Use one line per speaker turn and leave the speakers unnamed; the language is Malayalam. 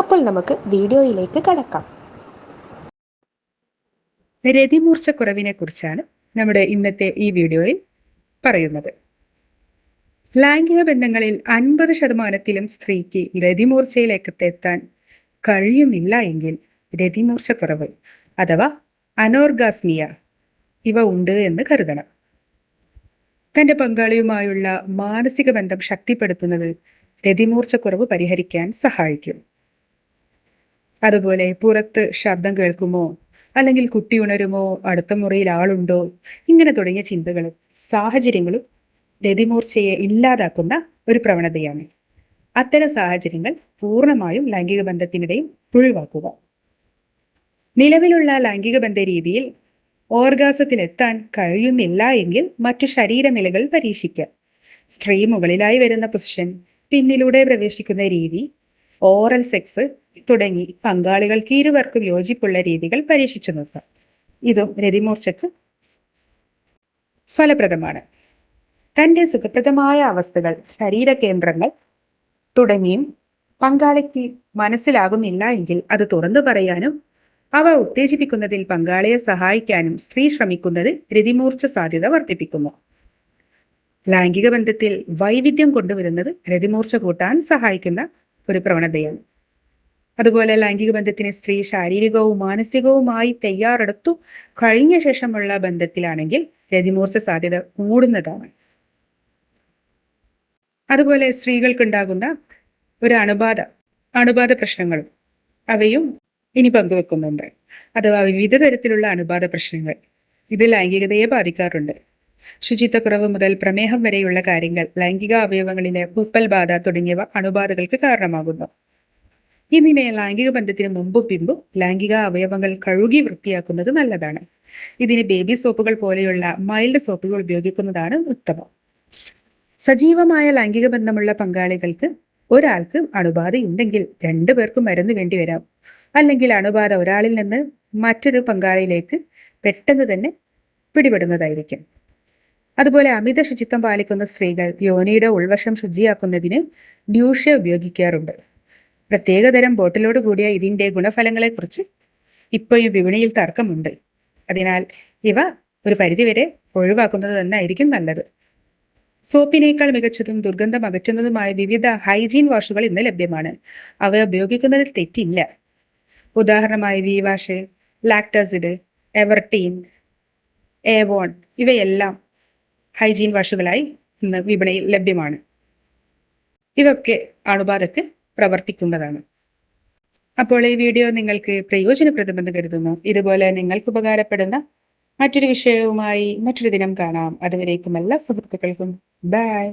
അപ്പോൾ നമുക്ക് വീഡിയോയിലേക്ക് കടക്കാം.
രതിമൂർച്ചക്കുറവിനെക്കുറിച്ചാണ് നമ്മുടെ ഇന്നത്തെ ഈ വീഡിയോയിൽ പറയുന്നത്. ലൈംഗിക ബന്ധങ്ങളിൽ അൻപത് ശതമാനത്തിലും സ്ത്രീക്ക് രതിമൂർച്ചയിലേക്ക് എത്താൻ കഴിയുന്നില്ല എങ്കിൽ രതിമൂർച്ചക്കുറവ് അഥവാ അനോർഗാസ്മിയ ഇവ ഉണ്ട് എന്ന് കരുതണം. തന്റെ പങ്കാളിയുമായുള്ള മാനസിക ബന്ധം ശക്തിപ്പെടുത്തുന്നത് രതിമൂർച്ചക്കുറവ് പരിഹരിക്കാൻ സഹായിക്കും. അതുപോലെ പുറത്ത് ശബ്ദം കേൾക്കുമോ? അല്ലെങ്കിൽ കുട്ടി ഉണരുമോ? അടുത്ത മുറിയിൽ ആളുണ്ടോ? ഇങ്ങനെ തുടങ്ങിയ ചിന്തകളും സാഹചര്യങ്ങളും രതിമൂർച്ചയെ ഇല്ലാതാക്കുന്ന ഒരു പ്രവണതയാണ്. അത്തരം സാഹചര്യങ്ങൾ പൂർണമായും ലൈംഗിക ബന്ധത്തിനിടയിൽ ഒഴിവാക്കുക. നിലവിലുള്ള ലൈംഗിക ബന്ധ രീതിയിൽ ഓർഗാസത്തിലെത്താൻ കഴിയുന്നില്ല എങ്കിൽ മറ്റു ശരീരനിലകൾ പരീക്ഷിക്കാം സ്ത്രീ മുകളിലായി വരുന്ന പൊസിഷൻ പിന്നിലൂടെ പ്രവേശിക്കുന്ന രീതി ഓറൽ സെക്സ് തുടങ്ങി. പങ്കാളികൾക്ക് ഇരുവർക്കും യോജിപ്പുള്ള രീതികൾ പരീക്ഷിച്ചു നോക്കാം. ഇതും രതിമൂർച്ചക്ക് ഫലപ്രദമാണ്. തന്റെ സുഖപ്രദമായ അവസ്ഥകൾ ശരീരകേന്ദ്രങ്ങൾ തുടങ്ങിയും പങ്കാളിക്ക് മനസ്സിലാകുന്നില്ല എങ്കിൽ അത് തുറന്നു പറയാനും അവ ഉത്തേജിപ്പിക്കുന്നതിൽ പങ്കാളിയെ സഹായിക്കാനും സ്ത്രീ ശ്രമിക്കുന്നത് രതിമൂർച്ച സാധ്യത വർദ്ധിപ്പിക്കുന്നു. ലൈംഗിക ബന്ധത്തിൽ വൈവിധ്യം കൊണ്ടുവരുന്നത് രതിമൂർച്ച കൂട്ടാൻ സഹായിക്കുന്ന ഒരു പ്രവണതയാണ്. അതുപോലെ ലൈംഗിക ബന്ധത്തിന് സ്ത്രീ ശാരീരികവും മാനസികവുമായി തയ്യാറെടുത്തു. കഴിഞ്ഞ ശേഷമുള്ള ബന്ധത്തിലാണെങ്കിൽ രതിമൂർച്ച സാധ്യത കൂടുന്നതാണ്. അതുപോലെ സ്ത്രീകൾക്കുണ്ടാകുന്ന ഒരു അണുബാധ അണുബാധ പ്രശ്നങ്ങളും അവയും ഇനി പങ്കുവെക്കുന്നുണ്ട്. അഥവാ വിവിധ തരത്തിലുള്ള അണുബാധ പ്രശ്നങ്ങൾ ഇത് ലൈംഗികതയെ ബാധിക്കാറുണ്ട്. ശുചിത്വക്കുറവ് മുതൽ പ്രമേഹം വരെയുള്ള കാര്യങ്ങൾ ലൈംഗിക അവയവങ്ങളിലെ ഉപ്പൽ ബാധ തുടങ്ങിയവ അണുബാധകൾക്ക് കാരണമാകുന്നു. ഇതിനെ ലൈംഗിക ബന്ധത്തിന് മുമ്പും പിമ്പും ലൈംഗിക അവയവങ്ങൾ കഴുകി വൃത്തിയാക്കുന്നത് നല്ലതാണ്. ഇതിന് ബേബി സോപ്പുകൾ പോലെയുള്ള മൈൽഡ് സോപ്പുകൾ ഉപയോഗിക്കുന്നതാണ് ഉത്തമം. സജീവമായ ലൈംഗിക ബന്ധമുള്ള പങ്കാളികൾക്ക് ഒരാൾക്ക് അണുബാധയുണ്ടെങ്കിൽ രണ്ടു പേർക്കും മരുന്ന് വേണ്ടി വരാം. അല്ലെങ്കിൽ അണുബാധ ഒരാളിൽ നിന്ന് മറ്റൊരു പങ്കാളിയിലേക്ക് പെട്ടെന്ന് തന്നെ പിടിപെടുന്നതായിരിക്കും. അതുപോലെ അമിത ശുചിത്വം പാലിക്കുന്ന സ്ത്രീകൾ യോനിയുടെ ഉൾവശം ശുചിയാക്കുന്നതിന് ഡ്യൂഷ്യ ഉപയോഗിക്കാറുണ്ട്. പ്രത്യേകതരം ബോട്ടിലോട് കൂടിയ ഇതിന്റെ ഗുണഫലങ്ങളെക്കുറിച്ച് ഇപ്പോഴും വിപണിയിൽ തർക്കമുണ്ട്. അതിനാൽ ഇവ ഒരു പരിധിവരെ ഒഴിവാക്കുന്നത് തന്നെയായിരിക്കും നല്ലത്. സോപ്പിനേക്കാൾ മികച്ചതും ദുർഗന്ധം അകറ്റുന്നതുമായ വിവിധ ഹൈജീൻ വാഷുകൾ ഇന്ന് ലഭ്യമാണ്. അവ ഉപയോഗിക്കുന്നതിൽ തെറ്റില്ല. ഉദാഹരണമായി വി വാഷ് ലാക്ടസിഡ് എവർട്ടീൻ എവോൺ ഇവയെല്ലാം ഹൈജീൻ വാഷുകളായി ഇന്ന് വിപണിയിൽ ലഭ്യമാണ്. ഇവയൊക്കെ അണുബാധക്ക് പ്രവർത്തിക്കുന്നതാണ്. അപ്പോൾ ഈ വീഡിയോ നിങ്ങൾക്ക് പ്രയോജനപ്രദമെന്ന് കരുതുന്നു. ഇതുപോലെ നിങ്ങൾക്ക് ഉപകാരപ്പെടുന്ന മറ്റൊരു വിഷയവുമായി മറ്റൊരു ദിനം കാണാം. അതുവരേക്കും എല്ലാ സുഹൃത്തുക്കൾക്കും. ബൈ